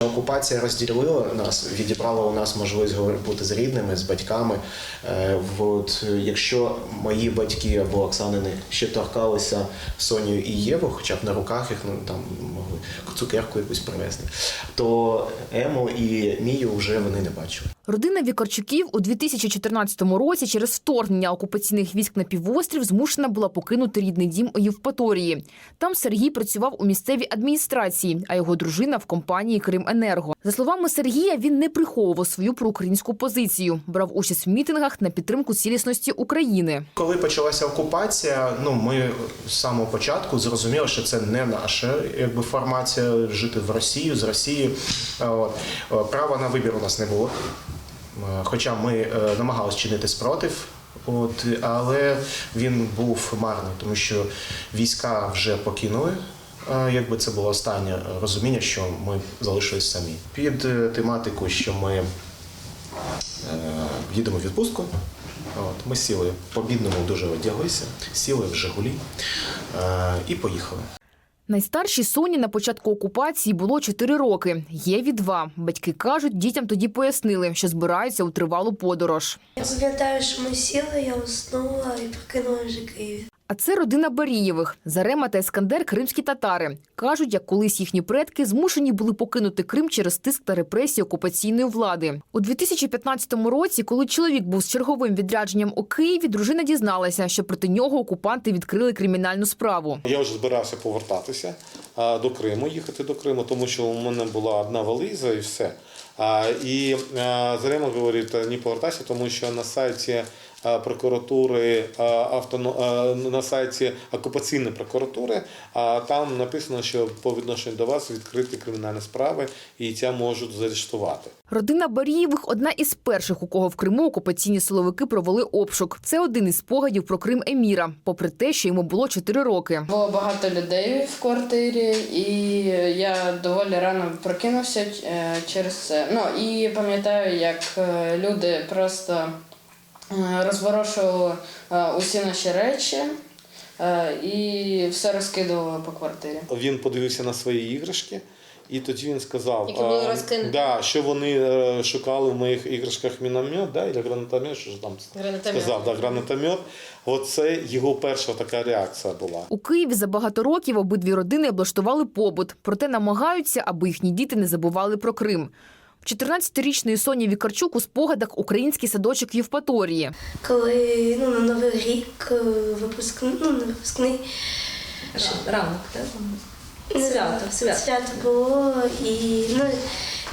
Окупація розділила нас, відібрала у нас можливість бути з рідними, з батьками. Е, От, якщо мої батьки або Оксанини ще торкалися Сонію і Єву, хоча б на руках їх ну, там могли цукерку якусь привезти, то Ему і Мію вже вони не бачили. Родина Вікарчуків у 2014 році через вторгнення окупаційних військ на півострів змушена була покинути рідний дім у Євпаторії. Там Сергій працював у місцевій адміністрації, а його дружина в компанії Крименерго. За словами Сергія, він не приховував свою проукраїнську позицію, брав участь в мітингах на підтримку цілісності України. Коли почалася окупація, ну ми з самого початку зрозуміли, що це не наша якби формація жити в Росію з Росії. Е, Права на вибір у нас не було. Е, Хоча ми е, намагалися чинити спротив. От, але він був марний, тому що війська вже покинули. е, Якби це було останнє розуміння, що ми залишились самі. Під тематику, що ми їдемо в відпустку. От, ми сіли по-бідному дуже одяглися, сіли в Жигулі і поїхали. Найстаршій Соні на початку окупації було 4 роки. Єві – 2. Батьки кажуть, дітям тоді пояснили, що збираються у тривалу подорож. Я пам'ятаю, що ми сіли, я уснула і покинула вже Києві. А це родина Барієвих. Зарема та Ескандер – кримські татари. Кажуть, як колись їхні предки змушені були покинути Крим через тиск та репресії окупаційної влади. У 2015 році, коли чоловік був з черговим відрядженням у Києві, дружина дізналася, що проти нього окупанти відкрили кримінальну справу. Я вже збирався повертатися до Криму, їхати до Криму, тому що у мене була одна валіза і все. І Зарема говорить, не повертайся, тому що на сайті прокуратури а, автоно- на сайті окупаційної прокуратури а, там написано, що по відношенню до вас відкриті кримінальні справи і тя можуть заарештувати. Родина Барієвих – одна із перших, у кого в Криму окупаційні силовики провели обшук. Це один із спогадів про Крим Еміра, попри те, що йому було 4 роки. Було багато людей в квартирі, і я доволі рано прокинувся е, через це. Ну і пам'ятаю, як е, люди просто е, розворошували е, усі наші речі е, і все розкидували по квартирі. Він подивився на свої іграшки. І тоді він сказав, Які були а, розкинуті. да, що вони е, шукали в моїх іграшках міномет, да, і гранатомет, що ж там Гранатомет. сказав, да, гранатомет. Оце його перша така реакція була. У Києві за багато років обидві родини облаштували побут, проте намагаються, аби їхні діти не забували про Крим. В 14-річної Соні Вікарчук у спогадах український садочок Євпаторії. Коли ну, на Новий рік е, випускний, ну, не випускний Ранок, так? Свято, свято. свято було, і, ну,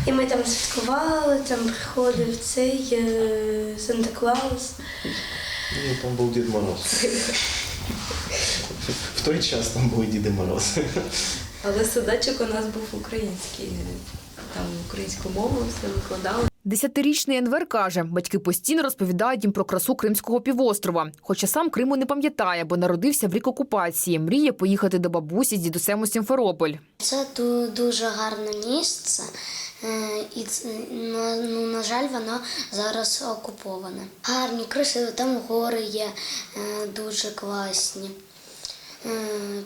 і ми там святкували, там приходив цей е, Санта Клаус. Ну, там був Дід Мороз. В той час там були Діди Морози. Але садочок у нас був український. Там українську мову все викладали. Десятирічний Енвер каже, батьки постійно розповідають їм про красу Кримського півострова. Хоча сам Криму не пам'ятає, бо народився в рік окупації. Мріє поїхати до бабусі з дідусем у Сімферополь. Це ду- дуже гарне місце, е, і на, ну, на жаль, воно зараз окуповане. Гарні, красиві, там гори є е, дуже класні,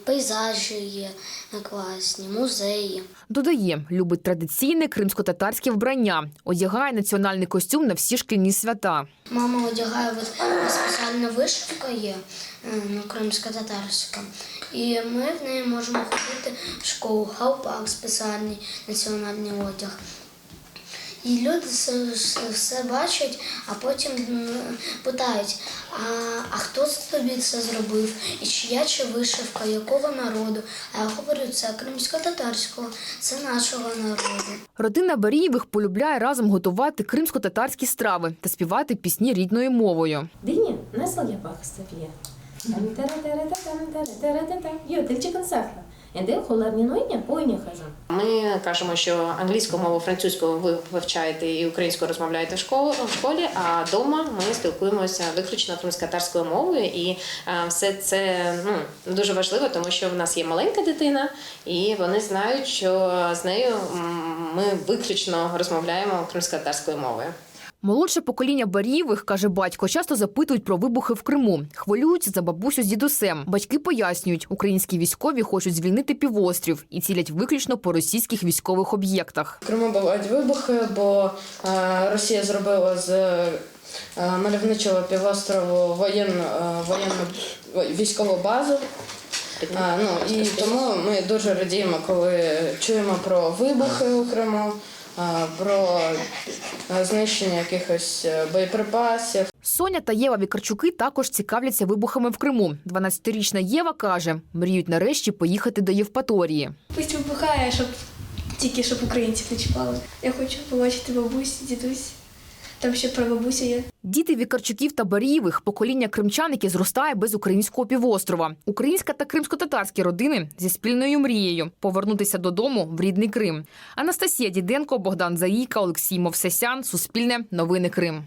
пейзажі є класні, музеї. Додає, любить традиційне кримсько-татарське вбрання, одягає національний костюм на всі шкільні свята. Мама одягає спеціальна вишивка є кримсько-татарська. І ми в неї можемо ходити в школу, гаупак спеціальний національний одяг. І люди все, все, все бачать, а потім питають, а, а хто це тобі це зробив? І чия чи вишивка, якого народу? А я говорю, це кримсько-татарського, це нашого народу. Родина Барієвих полюбляє разом готувати кримсько-татарські страви та співати пісні рідною мовою. Дині несла я пах Софія. Ютильчик консахла. Ендел пойня хазан. Ми кажемо, що англійську мову, французьку ви вивчаєте і українську розмовляєте в школі, а вдома ми спілкуємося виключно кримськотарською мовою. І все це ну, дуже важливо, тому що в нас є маленька дитина, і вони знають, що з нею ми виключно розмовляємо кримськотарською мовою. Молодше покоління Барієвих, каже батько, часто запитують про вибухи в Криму. Хвилюються за бабусю з дідусем. Батьки пояснюють, українські військові хочуть звільнити півострів і цілять виключно по російських військових об'єктах. В Криму бувають вибухи, бо е, Росія зробила з е, мальовничого півострову воєнну, е, воєнну військову базу. Е, ну, і тому ми дуже радіємо, коли чуємо про вибухи у Криму, про знищення якихось е, боєприпасів. Соня та Єва Вікарчуки також цікавляться вибухами в Криму. 12-річна Єва каже, мріють нарешті поїхати до Євпаторії. Пусть вибухає, щоб тільки щоб українців не чіпали. Я хочу побачити бабусь, дідусь. Там ще про є. Діти Вікарчуків та Барієвих – покоління кримчан, яке зростає без українського півострова. Українська та кримсько-татарські родини зі спільною мрією – повернутися додому в рідний Крим. Анастасія Діденко, Богдан Заїка, Олексій Мовсесян. Суспільне. Новини Крим.